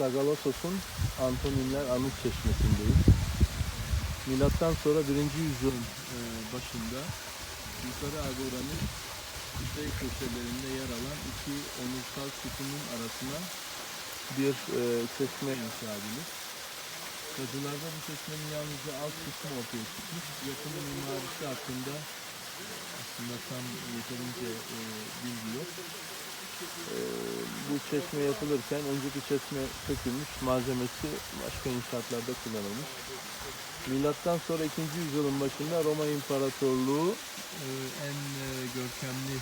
Sagalassos'un Antoninler Anıt Çeşmesi'ndeyiz. Milattan sonra 1. yüzyılın e, başında Yukarı Agora'nın kuzey köşelerinde yer alan iki onursal sütunun arasına bir e, çeşme inşa edilir. Kazılarda bu çeşmenin yalnızca alt kısmı ortaya çıkmış. Yapımı mimarisi hakkında aslında tam yeterince e, bilgi yok. E, bu çeşme yapılırken önceki çeşme sökülmüş, malzemesi başka inşaatlarda kullanılmış. Milattan sonra 2. yüzyılın başında Roma İmparatorluğu e, en e, görkemli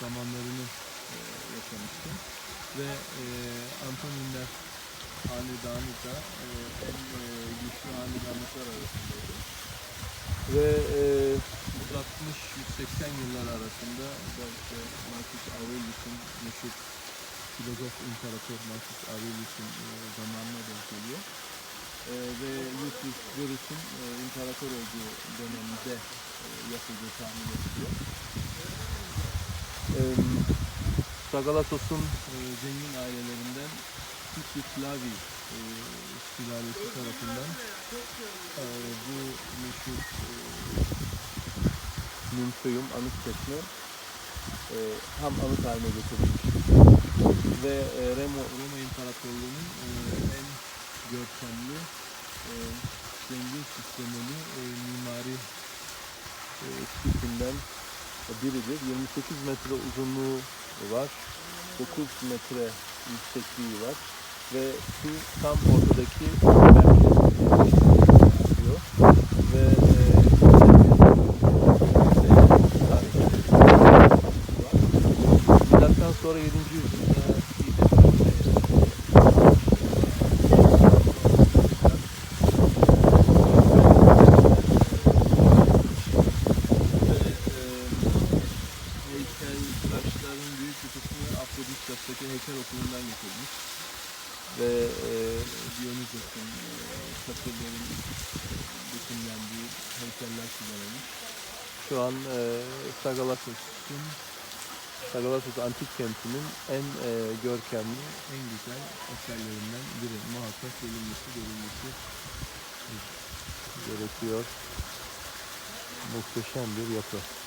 zamanlarını e, yaşamıştı. Ve Antoninler hanedanı da en güçlü hanedanlıklar arasındaydı. Ve 160-180 yıllar arasında da işte Marcus Aurelius'un meşhur filozof imparator Marcus Aurelius'un e, zamanına denk geliyor. E, ve Lucius Verus'un e, imparator olduğu dönemde e, yapıldığı tahmin ediliyor. E, Sagalassos'un e, zengin ailelerinden Titus Flavi e, sülalesi tarafından e, bu meşhur e, Nympheum anıt çeşme e, ham anıt haline getirilmiş. Ve e, Roma, Roma İmparatorluğu'nun e, en görkemli e, zengin sistemli e, mimari e, biridir. 28 metre uzunluğu var. 9 metre yüksekliği var. Ve şu tam ortadaki merkez yapıyor. Ve e, Milattan sonra 7. yüzyılda büyük bir kısmı Afrodityas'taki heykel okulundan getirilmiş. Ve e, Dionysos'un e, satırların bütünlendiği heykeller kullanılmış. Şu an e, Sagalassos'un Sagalassos Antik Kenti'nin en e, görkemli, en güzel eserlerinden biri. Muhakkak görülmesi, görülmesi gerekiyor. Muhteşem bir yapı.